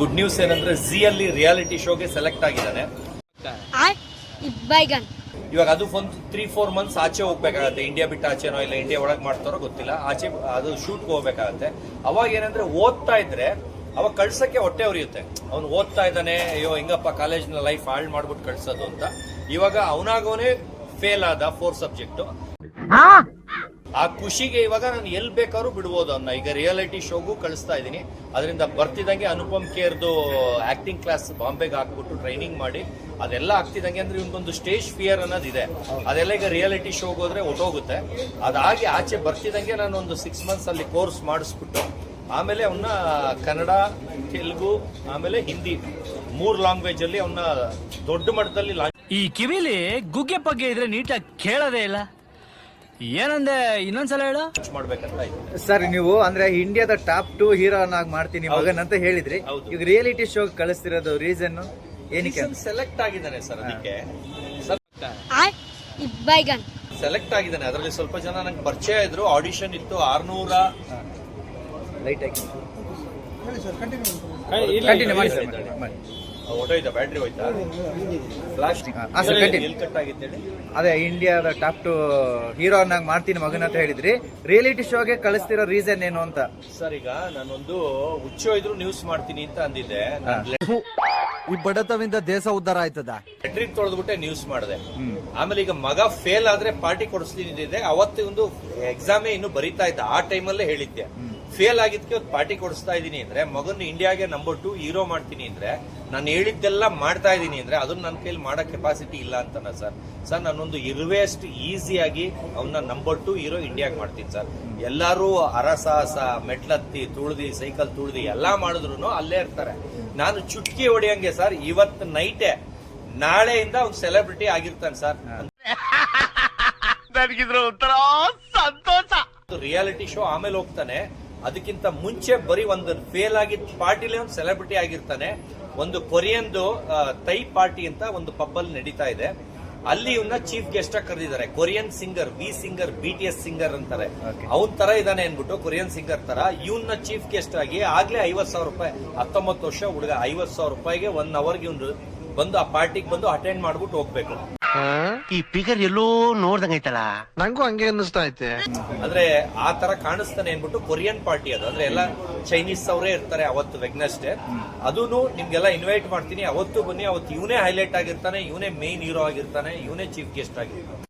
Good news ಏನಂದ್ರೆ Zee ಅಲ್ಲಿ reality ಶೋಗೆ ಸೆಲೆಕ್ಟ್ ಆಗಿದ್ದಾನೆ. ಬೈಗನ್. ಇವಾಗ ಅದು ಒಂದು ತ್ರೀ ಫೋರ್ ಮಂತ್ಸ್ ಆಚೆ ಹೋಗ್ಬೇಕಾಗತ್ತೆ. ಇಂಡಿಯಾ ಬಿಟ್ಟು ಆಚೆನೋ ಇಲ್ಲ ಇಂಡಿಯಾ ಒಳಗೆ ಮಾಡ್ತಾರೋ ಗೊತ್ತಿಲ್ಲ. ಆಚೆ ಅದು ಶೂಟ್ಗೆ ಹೋಗ್ಬೇಕಾಗತ್ತೆ. ಅವಾಗ ಏನಂದ್ರೆ ಓದ್ತಾ ಇದ್ರೆ ಅವಾಗ ಕಳ್ಸಕ್ಕೆ ಹೊಟ್ಟೆ ಉರಿಯುತ್ತೆ. ಅವ್ನು ಓದ್ತಾ ಇದ್ದಾನೆ ಅಯ್ಯೋ ಹೆಂಗಪ್ಪ ಕಾಲೇಜ್ನ ಲೈಫ್ ಹಾಳು ಮಾಡ್ಬಿಟ್ಟು ಕಳ್ಸೋದು ಅಂತ. ಇವಾಗ ಅವನಾಗೋನೇ ಫೇಲ್ ಆದ ಫೋರ್ ಸಬ್ಜೆಕ್ಟ್ ಆ ಖುಷಿಗೆ ಇವಾಗ ನಾನು ಎಲ್ ಬೇಕಾದ್ರೂ ಬಿಡ್ಬೋದು ಅವನ್ನ ಈಗ ರಿಯಾಲಿಟಿ ಶೋಗೂ ಕಳಿಸ್ತಾ ಇದ್ದೀನಿ. ಅದರಿಂದ ಬರ್ತಿದ್ದಂಗೆ ಅನುಪಮ್ ಕೇರ್ದು ಆಕ್ಟಿಂಗ್ ಕ್ಲಾಸ್ ಬಾಂಬೆಗೆ ಹಾಕ್ಬಿಟ್ಟು ಟ್ರೈನಿಂಗ್ ಮಾಡಿ, ಅದೆಲ್ಲ ಆಗ್ತಿದ್ದಂಗೆ ಅಂದ್ರೆ ಇವನ್ಗೊಂದು ಸ್ಟೇಜ್ ಫಿಯರ್ ಅನ್ನೋದು ಇದೆ. ಅದೆಲ್ಲ ಈಗ ರಿಯಾಲಿಟಿ ಶೋಗೆ ಹೋದ್ರೆ ಒಟ್ಟೋಗುತ್ತೆ. ಅದಾಗಿ ಆಚೆ ಬರ್ತಿದ್ದಂಗೆ ನಾನು ಒಂದು ಸಿಕ್ಸ್ ಮಂತ್ಸ್ ಅಲ್ಲಿ ಕೋರ್ಸ್ ಮಾಡಿಸ್ಬಿಟ್ಟು, ಆಮೇಲೆ ಅವನ್ನ ಕನ್ನಡ, ತೆಲುಗು, ಆಮೇಲೆ ಹಿಂದಿ ಮೂರ್ ಲ್ಯಾಂಗ್ವೇಜ್ ಅಲ್ಲಿ ಅವನ್ನ ದೊಡ್ಡ ಮಟ್ಟದಲ್ಲಿ ಈ ಕಿವಿಲಿ ಗುಗ್ಗೆ ಪಗ್ಗೆ ಇದ್ರೆ ನೀಟಾಗಿ ಕೇಳೋದೇ ಇಲ್ಲ. ಏನಂದೆ? ಇನ್ನೊಂದ್ಸಲ ಹೇಳು. ಮಾಡ್ಬೇಕಂತ ಇದೆ ಸರ್ ನೀವು ಅಂದ್ರೆ ಇಂಡಿಯಾದ ಟಾಪ್ ಟು ಆಗಿ ಮಾಡ್ತೀನಿ ಮಗನ್ ಅಂತ ಹೇಳಿದ್ರಿ. ಹೌದು. ಈಗ ರಿಯಾಲಿಟಿ ಶೋ ಕಳಿಸ್ತಿರೋದು ರೀಸನ್ ಏನಕ್ಕೆ ಸೆಲೆಕ್ಟ್ ಆಗಿದ್ದಾನೆ ಸರ್ ಅದಕ್ಕೆ. ಸೆಲೆಕ್ಟ್ ಆಗಿದ್ದಾನೆ. ಅದರಲ್ಲಿ ಸ್ವಲ್ಪ ಜನ ನಂಗೆ ಪರಿಚಯ ಇದ್ರು. ಆಡಿಷನ್ ಇತ್ತು ಆರ್ನೂರ ಲೈಟ್ ಆಗಿ ಕಂಟಿನ್ಯೂ ಮಾಡಿ ಸರ್ ಮಾಡಿ, ಮಾಡಿ. ಹೊಟ್ಟೋಯ್ತಾ ಬ್ಯಾಟ್ರಿ ಹೋಯ್ತಾ? ಸರ್, ಎಲ್ಲಿ ಕಟ್ ಅದೇ ಇಂಡಿಯಾದ ಟಾಪ್ ಟು ಹೀರೋ ಅನ್ನಾಗಿ ಮಾಡ್ತೀನಿ ಮಗನ ಅಂತ ಹೇಳಿದ್ರಿ. ರಿಯಾಲಿಟಿ ಶೋಗೆ ಕಳಿಸ್ತಿರೋ ರೀಸನ್ ಏನು ಅಂತ? ಸರ್ ಈಗ ನಾನೊಂದು ಹುಚ್ಚೋ ಇದ್ರು ನ್ಯೂಸ್ ಮಾಡ್ತೀನಿ ಅಂತ ಅಂದಿದ್ದೆ. ಈ ಬಡತವಿಂದ ದೇಶ ಉದ್ಧಾರ ಆಯ್ತದ? ಲೆಟ್ರಿನ್ ತೊಳೆದ್ಬಿಟ್ಟೆ ನ್ಯೂಸ್ ಮಾಡಿದೆ. ಆಮೇಲೆ ಈಗ ಮಗ ಫೇಲ್ ಆದ್ರೆ ಪಾರ್ಟಿ ಕೊಡಿಸ್ತೀನಿ ಅಂದಿದ್ದೆ. ಅವತ್ತು ಒಂದು ಎಕ್ಸಾಮೇ ಇನ್ನು ಬರೀತಾ ಇದ್ದ. ಆ ಟೈಮಲ್ಲೇ ಹೇಳಿದ್ದೆ. ಫೇಲ್ ಆಗಿದ್ಕೆ ಒಂದು ಪಾರ್ಟಿ ಕೊಡಿಸ್ತಾ ಇದ್ದೀನಿ ಅಂದ್ರೆ ಮಗನ್ ಇಂಡಿಯಾಗೆ ನಂಬರ್ ಟು ಹೀರೋ ಮಾಡ್ತೀನಿ ಅಂದ್ರೆ ನಾನು ಹೇಳಿದ್ದೆಲ್ಲ ಮಾಡ್ತಾ ಇದ್ದೀನಿ ಅಂದ್ರೆ ಅದನ್ನ ನನ್ನ ಕೈಲಿ ಮಾಡೋ ಕೆಪಾಸಿಟಿ ಇಲ್ಲ ಅಂತನ ಸರ್. ಸರ್ ನಾನೊಂದು ಇರುವೆ ಅಷ್ಟು ಈಸಿಯಾಗಿ ಅವನ್ನ ನಂಬರ್ ಟು ಹೀರೋ ಇಂಡಿಯಾಗೆ ಮಾಡ್ತೀನಿ ಸರ್. ಎಲ್ಲರೂ ಅರಸಾಹಸ ಮೆಟ್ಲತ್ತಿ ತುಳ್ದಿ ಸೈಕಲ್ ತುಳ್ದಿ ಎಲ್ಲಾ ಮಾಡಿದ್ರು ಅಲ್ಲೇ ಇರ್ತಾರೆ. ನಾನು ಚುಟ್ಕಿ ಹೊಡಿಯಂಗೆ ಸರ್ ಇವತ್ತು ನೈಟೇ ನಾಳೆಯಿಂದ ಅವ್ನು ಸೆಲೆಬ್ರಿಟಿ ಆಗಿರ್ತಾನೆ ಸರ್. ರಿಯಾಲಿಟಿ ಶೋ ಆಮೇಲೆ ಹೋಗ್ತಾನೆ. ಅದಕ್ಕಿಂತ ಮುಂಚೆ ಬರೀ ಒಂದು ಫೇಲ್ ಆಗಿದ್ದ ಪಾರ್ಟಿಲೇ ಒಂದು ಸೆಲೆಬ್ರಿಟಿ ಆಗಿರ್ತಾನೆ. ಒಂದು ಕೊರಿಯನ್ದು ತೈ ಪಾರ್ಟಿ ಅಂತ ಒಂದು ಪಬ್ಬಲ್ಲಿ ನಡೀತಾ ಇದೆ. ಅಲ್ಲಿ ಇವನ್ನ ಚೀಫ್ ಗೆಸ್ಟ್ ಆಗಿ ಕರೆದಿದ್ದಾರೆ. Korean singer V singer B T S singer ಅಂತಾರೆ. ಅವನ್ ತರ ಇದಾನೆ ಅನ್ಬಿಟ್ಟು ಕೊರಿಯನ್ ಸಿಂಗರ್ ತರ ಇವನ್ನ ಚೀಫ್ ಗೆಸ್ಟ್ ಆಗಿ ಆಗ್ಲೇ ಐವತ್ ಸಾವಿರ ರೂಪಾಯಿ ಹತ್ತೊಂಬತ್ತು ವರ್ಷ ಹುಡುಗ ಐವತ್ ಸಾವಿರ ರೂಪಾಯಿಗೆ ಒನ್ ಅವರ್ಗೆ ಇವ್ನು ಬಂದು ಆ ಪಾರ್ಟಿಗೆ ಬಂದು ಅಟೆಂಡ್ ಮಾಡ್ಬಿಟ್ಟು ಹೋಗ್ಬೇಕು. ಈ ಪಿಗರ್ ಎಲ್ಲೋ ನೋಡ್ದಂಗೈತಲ್ಲ ನಂಗೂ ಹಂಗೆ ಅನ್ನಿಸ್ತಾ ಐತೆ. ಅಂದ್ರೆ ಆ ತರ ಕಾಣಿಸ್ತಾನೆ ಅನ್ಬಿಟ್ಟು ಕೊರಿಯನ್ ಪಾರ್ಟಿ ಅದು. ಅಂದ್ರೆ ಎಲ್ಲ ಚೈನೀಸ್ ಅವರೇ ಇರ್ತಾರೆ ಅವತ್ತು ವೆಗ್ನಸ್ಡೇ ಅದೂನು ನಿಮ್ಗೆಲ್ಲ ಇನ್ವೈಟ್ ಮಾಡ್ತೀನಿ. ಅವತ್ತು ಬನ್ನಿ ಅವತ್ತು ಇವನೇ ಹೈಲೈಟ್ ಆಗಿರ್ತಾನೆ ಇವನೇ ಮೇನ್ ಹೀರೋ ಆಗಿರ್ತಾನೆ ಇವನೇ ಚೀಫ್ ಗೆಸ್ಟ್ ಆಗಿರ್ತಾನೆ.